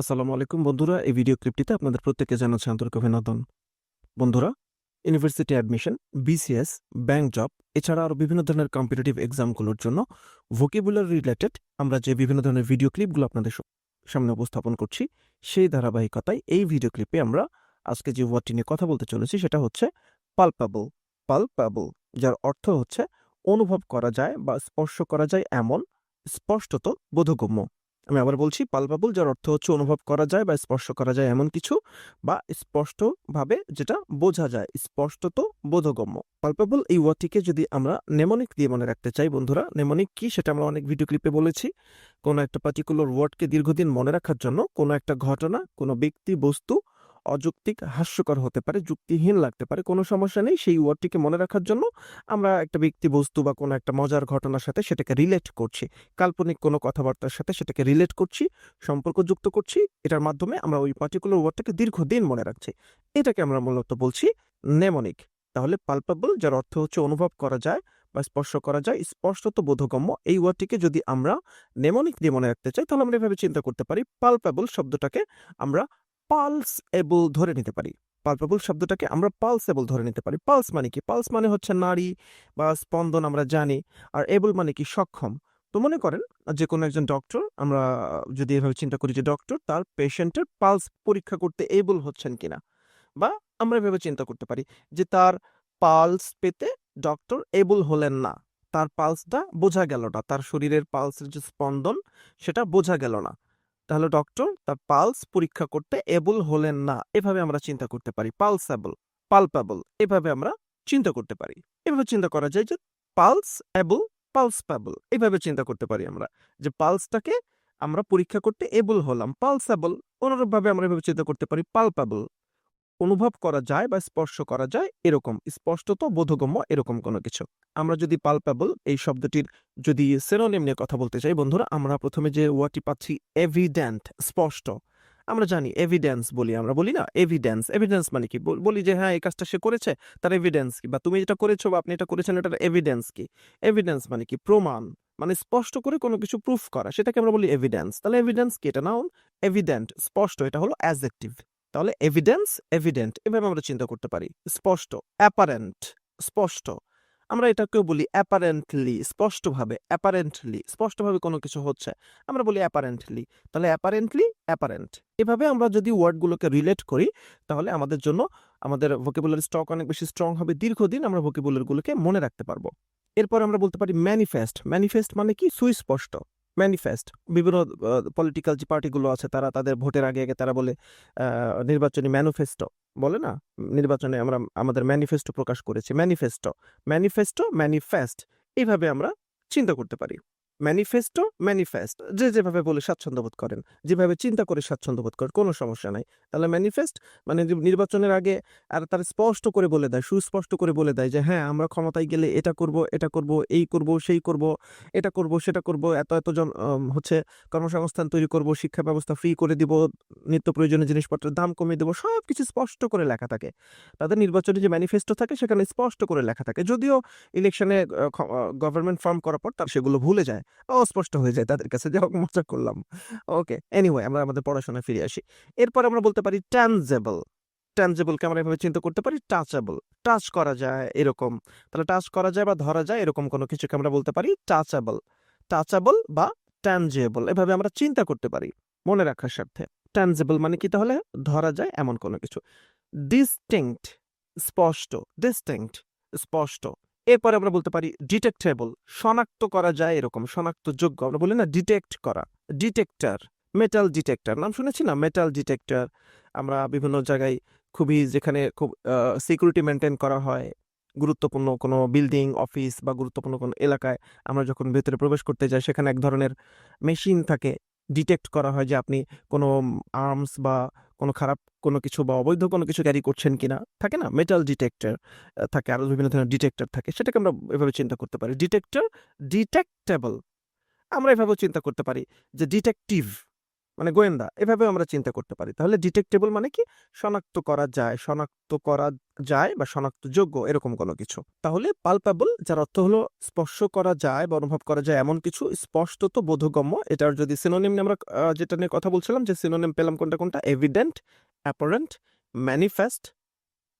আসসালামু আলাইকুম বন্ধুরা, এই ভিডিও ক্লিপটিতে আপনাদের প্রত্যেককে জানাচ্ছি আন্তরিক অভিনন্দন। বন্ধুরা university admission BCS bank job এছাড়া আরও বিভিন্ন ধরনের কম্পিটিটিভ এক্সামগুলোর জন্য ভোকেবুলার রিলেটেড আমরা যে বিভিন্ন ধরনের ভিডিও ক্লিপগুলো আপনাদের সামনে উপস্থাপন করছি, সেই ধারাবাহিকতায় এই ভিডিও ক্লিপে আমরা আজকে যে ওয়ার্ডটি নিয়ে কথা বলতে চলেছি সেটা হচ্ছে পালপাবল পালপাবল যার অর্থ হচ্ছে অনুভব করা যায় বা স্পর্শ করা যায় এমন স্পষ্টত বোধগম্য। আমি আবার বলছি পালপাবল যার অর্থ হচ্ছে অনুভব করা যায় বা স্পর্শ করা যায় এমন কিছু বা স্পষ্টভাবে যেটা বোঝা যায়। স্পষ্টত বোধগম্য। পালপাবল এই ওয়ার্ডটিকে যদি আমরা নেমনিক দিয়ে মনে রাখতে চাই, বন্ধুরা নেমনিক কি সেটা আমরা অনেক ভিডিও ক্লিপে বলেছি। কোনো একটা পার্টিকুলার ওয়ার্ডকে দীর্ঘদিন মনে রাখার জন্য কোনো একটা ঘটনা, কোনো ব্যক্তি, বস্তু অযৌক্তিক, হাস্যকর হতে পারে, যুক্তিহীন লাগতে পারে, কোনো সমস্যা নেই। সেই ওয়ার্ডটিকে মনে রাখার জন্য আমরা একটা ব্যক্তি বস্তু বা কোনো একটা মজার ঘটনার সাথে সেটাকে রিলেট করছি। কাল্পনিক কোনো কথাবার্তার সাথে সেটাকে রিলেট করছি সম্পর্ক যুক্ত করছি, এটার মাধ্যমে আমরা ওই পার্টিকুলার ওয়ার্ডটাকে দীর্ঘদিন মনে রাখছি। এটাকে আমরা মূলত বলছি নেমনিক তাহলে পাল্পাবল যার অর্থ হচ্ছে অনুভব করা যায় বা স্পর্শ করা যায়, স্পষ্টত বোধগম্য, এই ওয়ার্ডটিকে যদি আমরা নেমনিক দিয়ে মনে রাখতে চাই, তাহলে আমরা এভাবে চিন্তা করতে পারি। পাল্পাবল শব্দটাকে আমরা পালস এবল ধরে নিতে পারি। পালপাবল শব্দটাকে আমরা পালস এবল ধরে নিতে পারি। পালস মানে কি? পালস মানে হচ্ছে নারী বা স্পন্দন আমরা জানি, আর এবল মানে কি? সক্ষম। তো মনে করেন যে কোনো একজন ডক্টর, আমরা যদি এভাবে চিন্তা করি যে ডক্টর তার পেশেন্টের পালস পরীক্ষা করতে এবল হচ্ছেন কিনা, বা আমরা এভাবে চিন্তা করতে পারি যে তার পালস পেতে ডক্টর এবল হলেন না। তার পালসটা বোঝা গেল না। তার শরীরের পালসের যে স্পন্দন, সেটা বোঝা গেল না। তাহলে ডক্টর তার পালস পরীক্ষা করতে এবল হলেন না। এভাবে আমরা চিন্তা করতে পারি। পালসাবল পালপাবল এভাবে আমরা চিন্তা করতে পারি। এভাবে চিন্তা করা যায় যে পালস এবল পালস পালসপাবল এভাবে চিন্তা করতে পারি আমরা যে পালসটাকে আমরা পরীক্ষা করতে এবল হলাম। পালসাবল অনুরূপভাবে আমরা এভাবে চিন্তা করতে পারি পালপাবল অনুভব করা যায় বা স্পর্শ করা যায় এরকম। স্পষ্টত, বোধগম্য এরকম কোনো কিছু। আমরা যদি পালপাবল এই শব্দটির যদি সেনোনিম নিয়ে কথা বলতে চাই, বন্ধুরা, আমরা প্রথমে যে ওয়ার্ডটি পাচ্ছি এভিডেন্ট স্পষ্ট। আমরা জানি এভিডেন্স বলি, আমরা বলি না এভিডেন্স এভিডেন্স মানে কি? বলি যে হ্যাঁ এই কাজটা সে করেছে, তার এভিডেন্স কি? বা, তুমি যেটা করেছ বা, আপনি এটা করেছেন, এটার এভিডেন্স কি? এভিডেন্স মানে কি? প্রমাণ। মানে স্পষ্ট করে কোনো কিছু প্রুফ করা। সেটাকে আমরা বলি এভিডেন্স তাহলে এভিডেন্স কি? এটা নাউন এভিডেন্ট স্পষ্ট। এটা হলো অ্যাজেক্টিভ তাহলে এভিডেন্স এভিডেন্ট এভাবে আমরা চিন্তা করতে পারি। স্পষ্ট অ্যাপারেন্ট স্পষ্ট। আমরা এটাকেও বলি অ্যাপারেন্টলি স্পষ্টভাবে অ্যাপারেন্টলি স্পষ্টভাবে কোনো কিছু হচ্ছে। আমরা বলি অ্যাপারেন্টলি তাহলে অ্যাপারেন্টলি অ্যাপারেন্ট এভাবে আমরা যদি ওয়ার্ডগুলোকে রিলেট করি, তাহলে আমাদের জন্য আমাদের ভোকেবুলারি স্টক অনেক বেশি স্ট্রং হবে। দীর্ঘদিন আমরা ভোকেবুলারিগুলোকে মনে রাখতে পারব। এরপর আমরা বলতে পারি ম্যানিফেস্ট ম্যানিফেস্ট মানে কি? সুস্পষ্ট। ম্যানিফেস্ট বিভিন্ন পলিটিক্যাল যে পার্টিগুলো আছে, তারা তাদের ভোটের আগে আগে তারা বলে নির্বাচনী ম্যানিফেস্টো বলে না? নির্বাচনে আমরা, আমাদের ম্যানিফেস্টো প্রকাশ করেছি। ম্যানিফেস্টো ম্যানিফেস্টো ম্যানিফেস্ট এইভাবে আমরা চিন্তা করতে পারি। ম্যানিফেস্টো ম্যানিফেস্ট যে যেভাবে বলে স্বাচ্ছন্দ্য বোধ করেন, যেভাবে চিন্তা করে স্বাচ্ছন্দ্য বোধ করেন, কোনো সমস্যা নাই। তাহলে ম্যানিফেস্ট মানে নির্বাচনের আগে আর তারা স্পষ্ট করে বলে দেয়, সুস্পষ্ট করে বলে দেয় যে হ্যাঁ আমরা ক্ষমতায় গেলে এটা করব এটা করব, এই করব, সেই করব, এটা করব, সেটা করব, এত এত জন হচ্ছে কর্মসংস্থান তৈরি করব, শিক্ষা ব্যবস্থা ফ্রি করে দিব, নিত্য প্রয়োজনীয় জিনিসপত্রের দাম কমিয়ে দেবো। সব কিছু স্পষ্ট করে লেখা থাকে। তাদের নির্বাচনী যে ম্যানিফেস্টো থাকে, সেখানে স্পষ্ট করে লেখা থাকে। যদিও ইলেকশনে গভর্নমেন্ট ফর্ম করার পর তার সেগুলো ভুলে যায় অস্পষ্ট হয়ে যায় তাদের কাছে যাই হোক মজা করলাম। ওকে এনিওয়ে আমরা আমাদের পড়াশোনায় ফিরে আসি। এরপর আমরা বলতে পারি ট্যানজেবল ট্যানজেবলকে আমরা এভাবে চিন্তা করতে পারি? টাচেবল টাচ করা যায় এরকম। তাহলে টাচ করা যায় বা ধরা যায় এরকম কোনো কিছুকে আমরা বলতে পারি টাচেবল টাচেবল বা ট্যানজেবল এভাবে আমরা চিন্তা করতে পারি মনে রাখার স্বার্থে। ট্যানজেবল মানে কি তাহলে? ধরা যায় এমন কোনো কিছু। ডিস্টিংক্ট স্পষ্ট। ডিস্টিংক্ট স্পষ্ট। এরপরে আমরা বলতে পারি ডিটেক্টেবল শনাক্ত করা যায় এরকম, শনাক্তযোগ্য। আমরা বলি না ডিটেক্ট করা ডিটেক্টার মেটাল ডিটেক্টর নাম শুনেছি না? মেটাল ডিটেক্টর আমরা বিভিন্ন জায়গায় খুবই যেখানে খুব সিকিউরিটি মেনটেন করা হয়, গুরুত্বপূর্ণ কোনো বিল্ডিং অফিস বা গুরুত্বপূর্ণ কোনো এলাকায় আমরা যখন ভেতরে প্রবেশ করতে যাই, সেখানে এক ধরনের মেশিন থাকে। ডিটেক্ট করা হয় যে আপনি কোনো আর্মস বা কোনো খারাপ কোনো কিছু বা অবৈধ কোনো কিছু ক্যারি করছেন কি না থাকে না? মেটাল ডিটেক্টর থাকে। আরও বিভিন্ন ধরনের ডিটেক্টর থাকে। সেটাকে আমরা এভাবে চিন্তা করতে পারি। ডিটেক্টর ডিটেক্টেবল আমরা এভাবেও চিন্তা করতে পারি যে ডিটেকটিভ মানে গোয়েন্দা এভাবে আমরা চিন্তা করতে পারি। তাহলে ডিটেক্টেবল মানে কি? শনাক্ত করা যায়, শনাক্ত করা যায় বা শনাক্তযোগ্য এরকম কোনো কিছু। তাহলে পালপাবল যার অর্থ হলো স্পর্শ করা যায় বা অনুভব করা যায় এমন কিছু স্পষ্টত বোধগম্য। এটার যদি সিনোনিম আমরা যেটা নিয়ে কথা বলছিলাম যে সিনোনিম পেলাম কোনটা কোনটা? এভিডেন্ট অ্যাপারেন্ট ম্যানিফেস্ট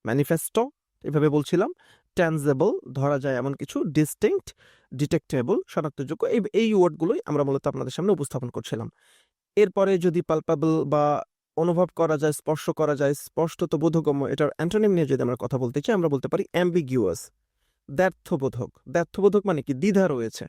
ম্যানিফেস্টো এভাবে বলছিলাম। ট্যানজেবল ধরা যায় এমন কিছু। ডিস্টিংক্ট ডিটেক্টেবল শনাক্তযোগ্য। এই এই ওয়ার্ডগুলোই আমরা মূলত আপনাদের সামনে উপস্থাপন করছিলাম। এরপরে যদি পালপাবল বা অনুভব করা যায়, স্পর্শ করা যায় স্পষ্টত বোধগম্য, এটার অ্যান্টোনিম নিয়ে যদি আমরা কথা বলতে চাই, আমরা বলতে পারি অ্যাম্বিগিউয়াস দ্ব্যর্থবোধক দ্ব্যর্থবোধক মানে কি? দ্বিধা রয়েছে।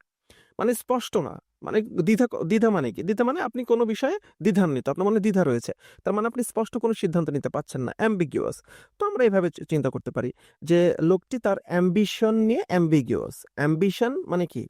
মানে স্পষ্ট না। মানে দ্বিধা দ্বিধা মানে কি? দ্বিধা মানে আপনি কোনো বিষয়ে দ্বিধান্বিত, আপনার মনে দ্বিধা রয়েছে। তার মানে আপনি স্পষ্ট কোনো সিদ্ধান্ত নিতে পারছেন না অ্যাম্বিগিউয়াস তো আমরা এইভাবে চিন্তা করতে পারি যে, লোকটি তার অ্যাম্বিশন নিয়ে অ্যাম্বিগিউয়াস অ্যাম্বিশন মানে কি?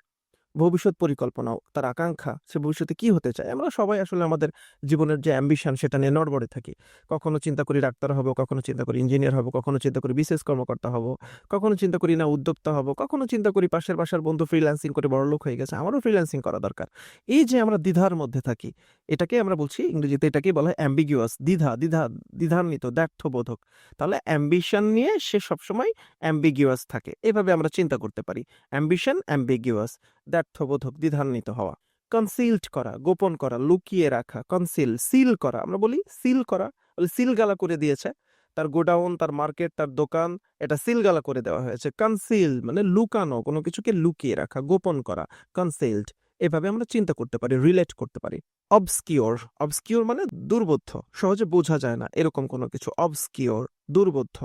ভবিষ্যৎ পরিকল্পনা তার আকাঙ্ক্ষা, সে ভবিষ্যতে কি হতে চায়? আমরা সবাই আসলে আমাদের জীবনের যে অ্যাম্বিশন সেটা নিয়ে নড়বড়ে থাকি। কখনো চিন্তা করি ডাক্তার হব, কখনো চিন্তা করি ইঞ্জিনিয়ার হব, কখনো চিন্তা করি বিশেষ কর্মকর্তা হব, কখনো চিন্তা করি না উদ্যোক্তা হব, কখনো চিন্তা করি পাশের বাসার বন্ধু ফ্রিল্যান্সিং করে বড় লোক হয়ে গেছে, আমারও ফ্রিল্যান্সিং করা দরকার। এই যে আমরা দ্বিধার মধ্যে থাকি, এটাকে আমরা বলছি ইংরেজিতে এটাকে বলা হয় অ্যাম্বিগিউয়াস দ্বিধা দ্বিধা, দ্বিধান্বিত, দ্ব্যর্থবোধক। তাহলে অ্যাম্বিশন নিয়ে সে সবসময় অ্যাম্বিগিউয়াস থাকে। এভাবে আমরা চিন্তা করতে পারি। অ্যাম্বিশন অ্যাম্বিগিউয়াস দ্ব্যর্থবোধক দ্বিধান্বিত হওয়া কনসিল্ড করা, গোপন করা, লুকিয়ে রাখা কনসিল সিল করা, আমরা বলি সিল করা, বলে সিল গালা করে দিয়েছে। তার গোডাউন, তার মার্কেট, তার দোকান, এটা সিলগালা করে দেওয়া হয়েছে। কনসিল মানে লুকানো, কোনো কিছুকে লুকিয়ে রাখা, গোপন করা কনসিল্ড এভাবে আমরা চিন্তা করতে পারি রিলেট করতে পারি। অবস্কিওর অবস্কিওর মানে দুর্বোধ্য, সহজে বোঝা যায় না, এরকম কোনো কিছু। অবস্কিওর দুর্বোধ্য।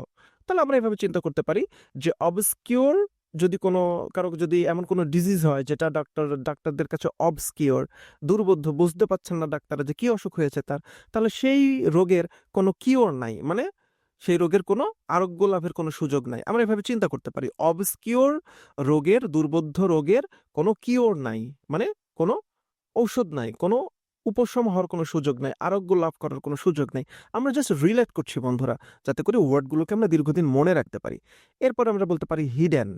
তাহলে আমরা এভাবে চিন্তা করতে পারি যে অবস্কিওর যদি কোনো কারও যদি এমন কোনো ডিজিজ হয়, যেটা ডাক্তার ডাক্তারদের কাছে অবস্কিওর দুর্বোধ্য, বুঝতে পারছেন না ডাক্তাররা যে কি অসুখ হয়েছে তার, তাহলে সেই রোগের কোনো কিওর নাই। মানে সেই রোগের কোনো আরোগ্য লাভের কোনো সুযোগ নাই। আমরা এভাবে চিন্তা করতে পারি। অবস্কিওর রোগের, দুর্বোধ্য রোগের কোনো কিওর নাই। মানে কোনো ঔষধ নাই। কোনো উপশম হওয়ার কোনো সুযোগ নাই। আরোগ্য লাভ করার কোনো সুযোগ নেই। আমরা জাস্ট রিলেট করছি বন্ধুরা, যাতে করে ওয়ার্ডগুলোকে আমরা দীর্ঘদিন মনে রাখতে পারি। এরপর আমরা বলতে পারি হিডেন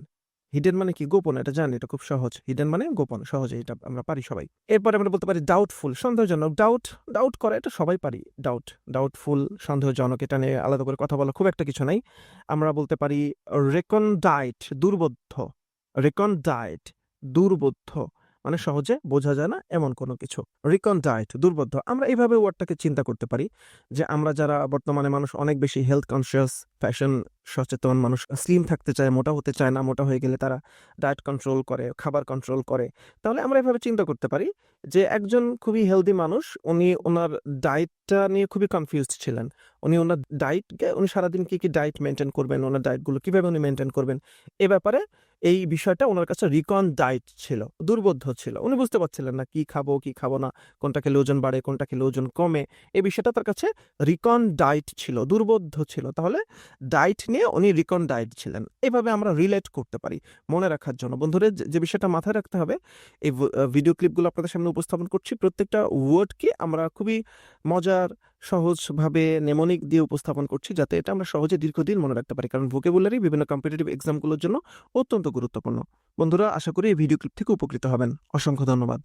হিডেন মানে কি? গোপন, এটা জানি, এটা খুব সহজ। হিডেন মানে গোপন, সহজে এটা আমরা পারি সবাই। এরপর আমরা বলতে পারি ডাউটফুল সন্দেহজনক। ডাউট ডাউট করা, এটা সবাই পারি। ডাউট ডাউটফুল সন্দেহজনক, এটা নিয়ে আলাদা করে কথা বলা খুব একটা কিছু নাই। আমরা বলতে পারি রেকন রেকনডাইট দুর্বোধ্য। রেকনডাইট দুর্বোধ্য মানে সহজে বোঝা যায় না এমন কোনো কিছু। রিকনডাইট দুর্বোধ্য। আমরা এইভাবে ওয়ার্ডটাকে চিন্তা করতে পারি যে আমরা যারা বর্তমানে মানুষ অনেক বেশি হেলথ কনসিয়াস ফ্যাশন সচেতন মানুষ স্লিম থাকতে চায়, মোটা হতে চায় না, মোটা হয়ে গেলে তারা ডায়েট কন্ট্রোল করে, খাবার কন্ট্রোল করে। তাহলে আমরা এভাবে চিন্তা করতে পারি যে একজন খুবই হেলদি মানুষ, উনি ওনার ডায়েটটা নিয়ে খুবই কনফিউজড ছিলেন। উনি ওনার ডায়েটকে উনি সারাদিন কী কী ডায়েট মেনটেন করবেন, ওনার ডায়েটগুলো কীভাবে উনি মেনটেন করবেন, এ ব্যাপারে এই বিষয়টা ওনার কাছে রিকন ডায়েট ছিল, দুর্বোধ্য ছিল। উনি বুঝতে পারছিলেন না কি খাব কি খাব না কোনটা খেলে ওজন বাড়ে কোনটা খেলে ওজন কমে। এই বিষয়টা তার কাছে রিকন ডায়েট ছিল, দুর্বোধ্য ছিল। তাহলে ডায়েট নিয়ে উনি রিকন ডায়েট ছিলেন। এভাবে আমরা রিলেট করতে পারি। মনে রাখার জন্য। বন্ধুরা, যে বিষয়টা মাথায় রাখতে হবে, এই ভিডিও ক্লিপগুলো আপনাদের সামনে উপস্থাপন করছি। প্রত্যেকটা ওয়ার্ডকে আমরা খুবই মজার, সহজভাবে নেমনিক দিয়ে উপস্থাপন করছি, যাতে এটা আমরা সহজে দীর্ঘদিন মনে রাখতে পারি। কারণ ভোকেবুলারি বিভিন্ন কম্পিটিটিভ এক্সামগুলোর জন্য অত্যন্ত গুরুত্বপূর্ণ। বন্ধুরা, আশা করি এই ভিডিও ক্লিপ থেকে উপকৃত হবেন। অসংখ্য ধন্যবাদ।